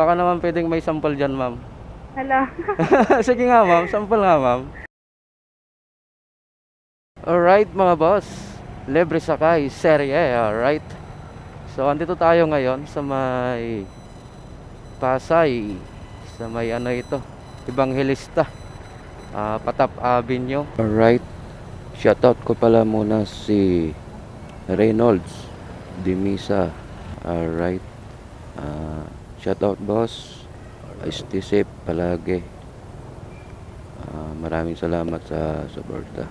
Baka naman pwedeng may sample dyan, ma'am. Hala. Sige nga, ma'am. Sample nga, ma'am. Alright, mga boss. Libre sakay, serye, alright. So, andito tayo ngayon sa may Pasay. Sa may ano ito, Evangelista. Ah, Patap Avenue. Alright. Shoutout ko pala muna si Reynolds Dimisa. Alright. Ah, shoutout boss. Stay safe palagi. Ah, maraming salamat sa suporta.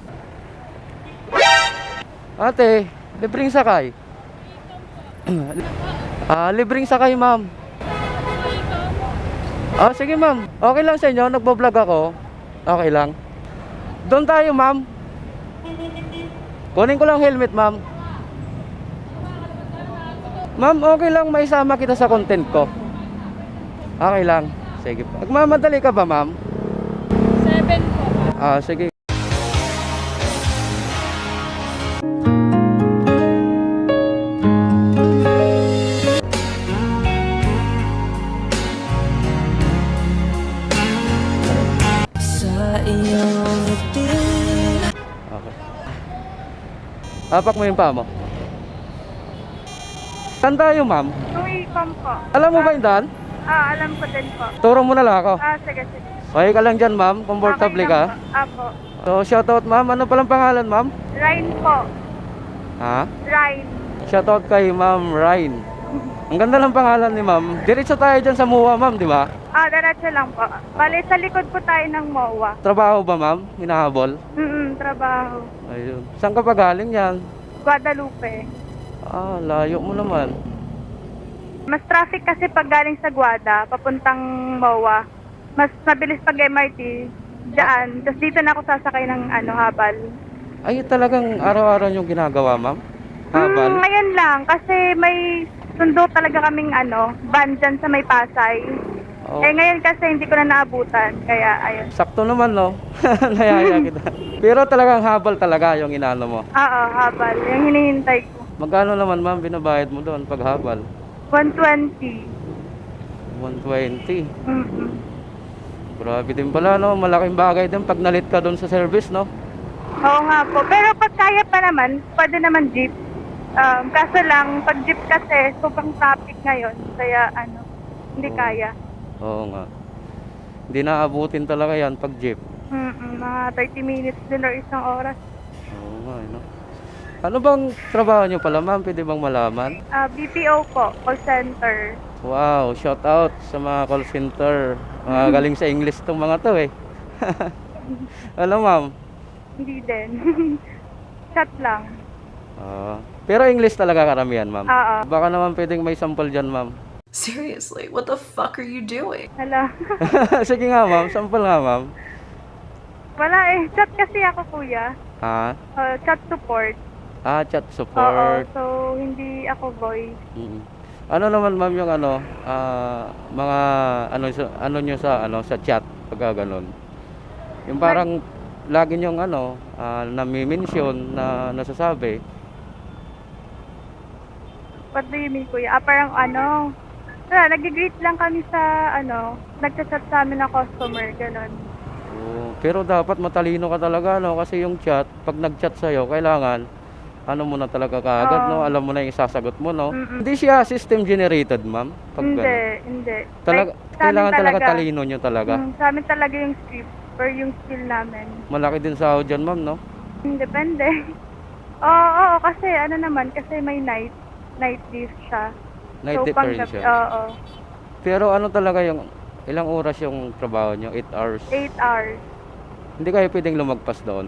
Ate, libreng sakay. Ah, libreng sakay, ma'am. Ah, sige, ma'am. Okay lang sa inyo, nagbo-vlog ako. Okay lang. Doon tayo, ma'am. Kunin ko lang helmet, ma'am. Ma'am, okay lang maisama kita sa content ko. Okay lang. Sige po. Nagmamadali ka ba, ma'am? Seven po. Ah, sige. Okay. Apak mo yung paa mo. Saan tayo, ma'am? Uy, pam po. Alam mo ba yung daan? Ah, alam ko din po. Turo mo na lang ako. Ah, sige, sige. Okay ka lang dyan, ma'am? Comfortable Okay ka? Apo. So, shoutout, ma'am. Ano palang pangalan, ma'am? Ryan po. Ha? Ryan. Shoutout kay Ma'am Ryan. Ang ganda ng pangalan ni ma'am. Diretso tayo dyan sa MUA, ma'am, di ba? Ah, diretso lang po. Bale, sa likod po tayo ng MOA. Trabaho ba, ma'am? Hinahabol? Mm trabaho. Ayun. Saan ka pa galing yan? Guadalupe. Ah, layo mo naman. Mas traffic kasi pag galing sa Guada, papuntang MOA. Mas mabilis pag MRT. Diyan. Tapos dito na ako sasakay ng ano, habal. Ay, talagang araw-araw yung ginagawa, ma'am? Mm, Habal? ngayon lang. Kasi may sundo talaga kaming ano, van dyan sa may Pasay. Oh. Eh ngayon kasi hindi ko na naabutan. Kaya ayun. Sakto naman, no? Nayaya kita. Pero talagang habal talaga yung inano mo. Oo, habal. Yung hinihintay ko. Magkano naman, ma'am, binabayad mo doon pag habal? 120. 120. Mm-mm. Grabe din pala, no? Malaking bagay din pag nalit ka doon sa service, no? Oo nga po. Pero pag kaya pa naman, pwede naman jeep. Um, kaso lang, pag jeep kasi, sobrang traffic ngayon. Kaya ano, hindi Oo. kaya. Oo nga. Hindi naabutin talaga yan pag jeep. Mm-mm, mga 30 minutes din or isang oras. Oo nga, eh, no? Ano bang trabaho nyo pala, ma'am? Pwede bang malaman? Ah, BPO po, call center. Wow, shout out sa mga call center. Mga galing sa English tong mga to eh. Ano, ma'am? Hindi din. Chat lang. Ah, pero English talaga karamihan, ma'am. Oo. Baka naman pwedeng may sample dyan, ma'am. Seriously, what the fuck are you doing? Hala. Sige nga, ma'am. Sample nga, ma'am. Wala eh. Chat kasi ako, kuya. Ah, Uh, chat support. Ah chat Oo, support. so hindi ako voice. Mm. Ano naman, ma'am, yung ano, ah, mga ano sa- ano nyo sa ano sa chat pagka ganun. Yung parang lagi nyong ano, ah, nami-mention na nasasabi. What do you mean, kuya? Ah, parang ano, wala, nag-greet lang kami sa, ano, nagchat-chat sa amin na customer, ganun. Oo, pero dapat matalino ka talaga no kasi yung chat pag nag-chat sa kailangan ano mo na talaga kaagad no Oo. alam mo na yung isasagot mo no Mm-mm. hindi siya system generated ma'am pag hindi, ganun. hindi. talaga Like, sa amin kailangan talaga, talino nyo talaga Mm, sa amin talaga yung script or yung skill namin. malaki din sahod dyan ma'am no Depende. Oo, oo, kasi ano naman, kasi may night, night shift siya. night so, so, panggabi- siya Oo, pero ano talaga yung ilang oras yung trabaho nyo 8 hours 8 hours. hindi kayo pwedeng lumagpas doon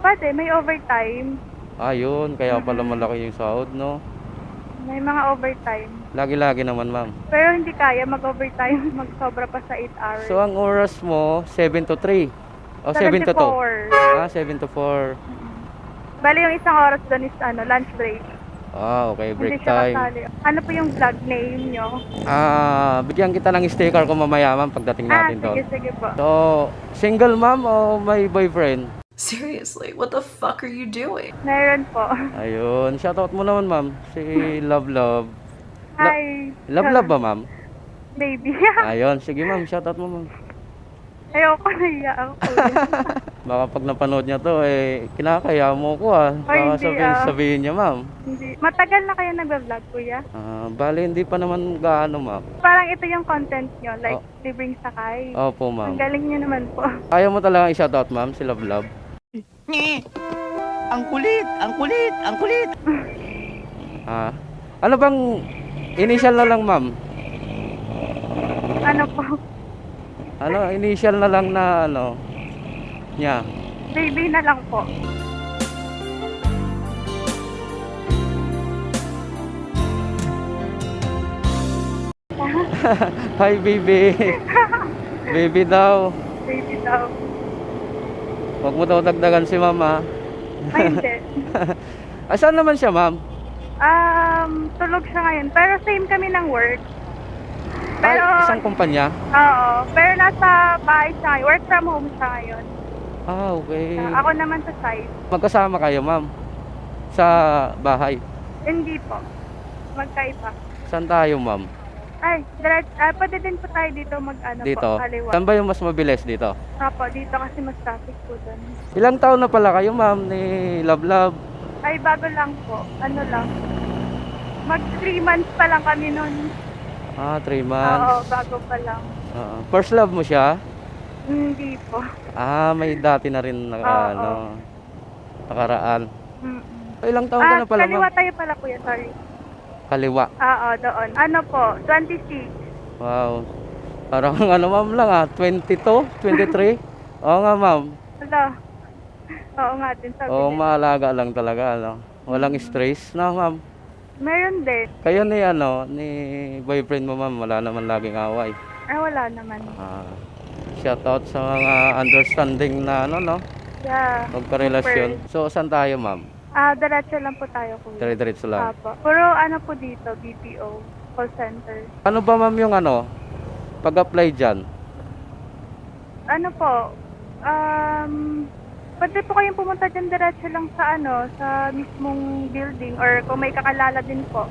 Pwede, may overtime. Ayun kaya pala malaki yung sahod no May mga overtime. lagi-lagi naman ma'am Pero hindi kaya mag-overtime, mag-sobra pa sa 8 hours. so ang oras mo 7 to 3 o 7 to 2 74. ah 7 to 4 Bali yung isang oras doon is ano, lunch break. Ah, okay, break hindi siya time. kasali. Ano po yung vlog name nyo? Ah, bigyan kita ng sticker ko mamaya ma'am pagdating Ah, natin sige, doon. sige po. So, single ma'am o may boyfriend? Seriously, what the fuck are you doing? Meron po. Ayun, shoutout mo naman ma'am. Si Love Love. Hi. Love Love ba ma'am? baby. Ayun, sige ma'am, shoutout mo ma'am. Ayoko nahiya ako. Baka pag napanood niya to, eh, kinakaya mo ko ah. Ay, Baka hindi, sabihin, ah. sabihin niya ma'am. Hindi. Matagal na kayo nagba-vlog, kuya? Ah, bali, hindi pa naman gaano ma'am. Parang ito yung content nyo, like Oh. libreng sakay. Opo Ang ma'am. galing nyo naman po. Ayaw mo talaga i-shoutout ma'am, si Love Love. Ang kulit, ang kulit, ang kulit. Ah, ano bang initial na lang ma'am? ano po? Ano, initial na lang na ano, niya. Baby na lang po. Hi baby. baby daw. Baby daw. Huwag mo daw dagdagan si mama. Ay, hindi. Asan naman siya ma'am? Um, tulog siya ngayon. Pero same kami ng work. Pero, Ay, isang kumpanya? oo. Pero nasa bahay siya ngayon. Work from home siya ngayon. Ah, okay. Uh, ako naman sa site. Magkasama kayo ma'am? Sa bahay? Hindi po. Magkaiba. Saan tayo ma'am? Ay, direct, ah, pwede din po tayo dito mag ano Dito? po, kaliwa. Saan ba yung mas mabilis dito? Apo, dito kasi mas traffic po doon. Ilang taon na pala kayo ma'am ni Love Love? Ay, bago lang po. Ano lang. Mag 3 months pa lang kami noon. Ah, 3 Oo, months. bago pa lang. Ah, first love mo siya? Hindi po. Ah, may dati na rin na, Oo. ano, nakaraan. Mm-mm. Ilang taon ka Ah, na pala kaliwa ma'am? tayo pala kuya, sorry. Kaliwa. Oo, doon. Ano po, 26. Wow. Parang ano ma'am lang ah, 22, 23? Oo nga ma'am. Hala. Oo nga din, sabi Oo, din. maalaga lang talaga ano. Walang stress na ma'am. Meron din. Kayo ni ano, ni boyfriend mo ma'am, wala naman laging away. Ay, wala naman. Ah, shout out sa mga understanding na ano no, Yeah. magkarelasyon. So saan tayo ma'am? Ah, diretso lang po tayo kuya. Dire-diretso lang. Apo. Puro ano po dito, BPO, call center. Ano ba ma'am yung ano, pag-apply dyan? Ano po, um, pwede po kayong pumunta dyan diretso lang sa ano, sa mismong building or kung may kakalala din po.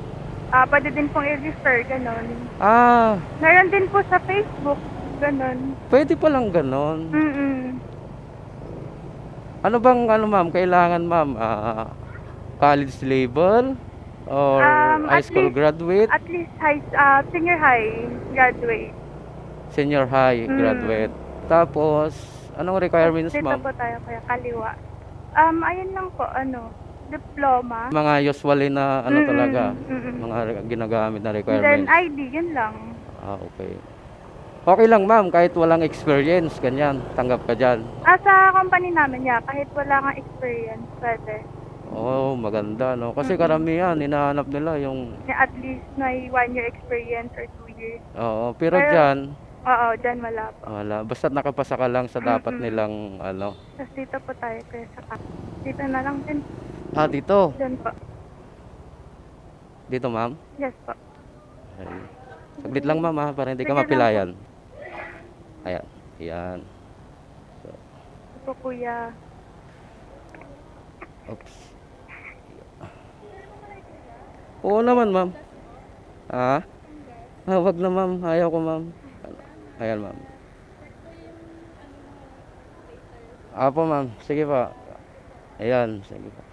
Ah, pwede din pong i-refer, ganun. Ah, Meron din po sa Facebook, ganun. pwede pa lang ganon. Mm-mm. Ano bang ano ma'am, kailangan ma'am? Ah, college level? Or Um, high school least- graduate? At least high, ah, senior high graduate. Senior high Mm. graduate? Tapos, anong requirements Dito ma'am? po tayo kaya kaliwa. Um, ayun lang po, ano, diploma. Mga usually na ano Mm-mm, talaga, mm-mm. mga re- ginagamit na Then requirements. ID, yun lang. Ah, okay. Okay lang ma'am, kahit walang experience, ganyan, tanggap ka dyan. Ah, sa company namin, yeah, kahit wala nga experience, pwede. Oh, maganda, no? Kasi Mm-mm. karamihan, hinahanap nila yung, Na at least may one year experience or two years. oo, pero Pero- dyan, Oo, dyan wala po. wala. Basta nakapasa ka lang sa dapat Mm-mm. nilang, ano. Tapos dito po tayo kaya sa ka- Dito na lang din. Ah, dito. Dyan po. Dito, ma'am. Yes po. Ay. Saglit lang, ma'am, ha, para hindi ka Sige lang po. mapilayan. Ayan. Ayan. Ito po, kuya. Oops. Oo naman, ma'am. Ah? Ah, wag na, ma'am. Ayaw ko, ma'am. Ayan, ma'am. Apo, ma'am. Sige pa. Ayan, sige pa.